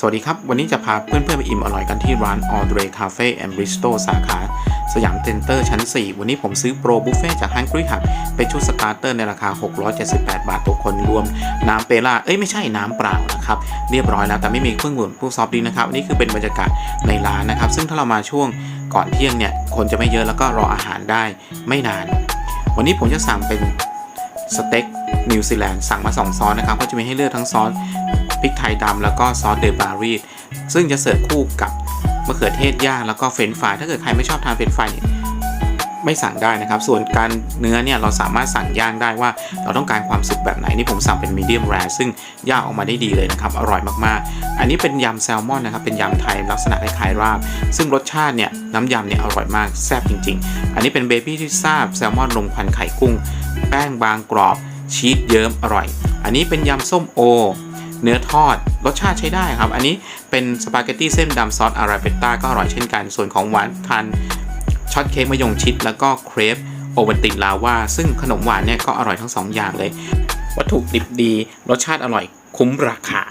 สวัสดีครับ วันนี้จะพาเพื่อนๆไปอิ่มอร่อยกันที่ร้าน a u d r e Cafe and Bistro สาขาสยามเซ็นเตอร์ชั้น 4 วันนี้ผมซื้อโปรบุฟเฟ่จาก Hungry Hut เป็นชุดสตาร์เตอร์ในราคา 678 บาทต่อคนรวม น้ำเปล่า เอ้ยไม่ใช่น้ำเปล่านะครับ เรียบร้อยแล้วแต่ไม่มีเครื่องดื่มผู้ซอฟต์ดรินะครับนนี่คือเป็นบรรยากาศในร้านนะครับ ซึ่งถ้าเรามาช่วงก่อนเที่ยงเนี่ย คนจะไม่เยอะแล้วก็รออาหารได้ไม่นาน วันนี้ผมจะสั่งเป็นสเต็กนิวซีแลนด์สั่งมา 2 ซอสนะครับ ก็จะมีให้เลือกทั้งซอส พริกไทยดำแล้วก็ซอสเดบารีดซึ่งจะเสิร์ฟคู่กับมะเขือเทศย่างแล้วก็เฟรนฟรายถ้าเกิดใครไม่ชอบทานเฟรนฟรายไม่สั่งได้นะครับ ส่วนการเนื้อเนี่ยเราสามารถสั่งย่างได้ว่าเราต้องการความสุกแบบไหนนี่ผมสั่งเป็นมีเดียมแรร์ซึ่งย่างออกมาได้ดีเลยนะครับ อร่อยมากๆ อันนี้เป็นยำแซลมอนนะครับ เป็นยำไทยลักษณะคล้ายๆราบ ซึ่งรสชาติเนี่ยน้ำยำเนี่ยอร่อยมากแซ่บจริง ๆ อันนี้เป็นเบบี้ที่ซาบแซลมอนลงพันไข่กุ้ง แป้งบางกรอบชีสเยิ้มอร่อย อันนี้เป็นยำส้มโอ เนื้อทอดรสชาติใช้ได้ครับ อันนี้เป็นสปาเกตตี้เส้นดำซอสอาราเบตต้าก็อร่อยเช่นกัน ส่วนของหวานทานช็อตเค้กมะยงชิด แล้วก็เครปโอวัลตินลาวาซึ่งขนมหวานเนี่ยก็อร่อยทั้งสองอย่างเลย วัตถุดิบดี รสชาติอร่อยคุ้มราคา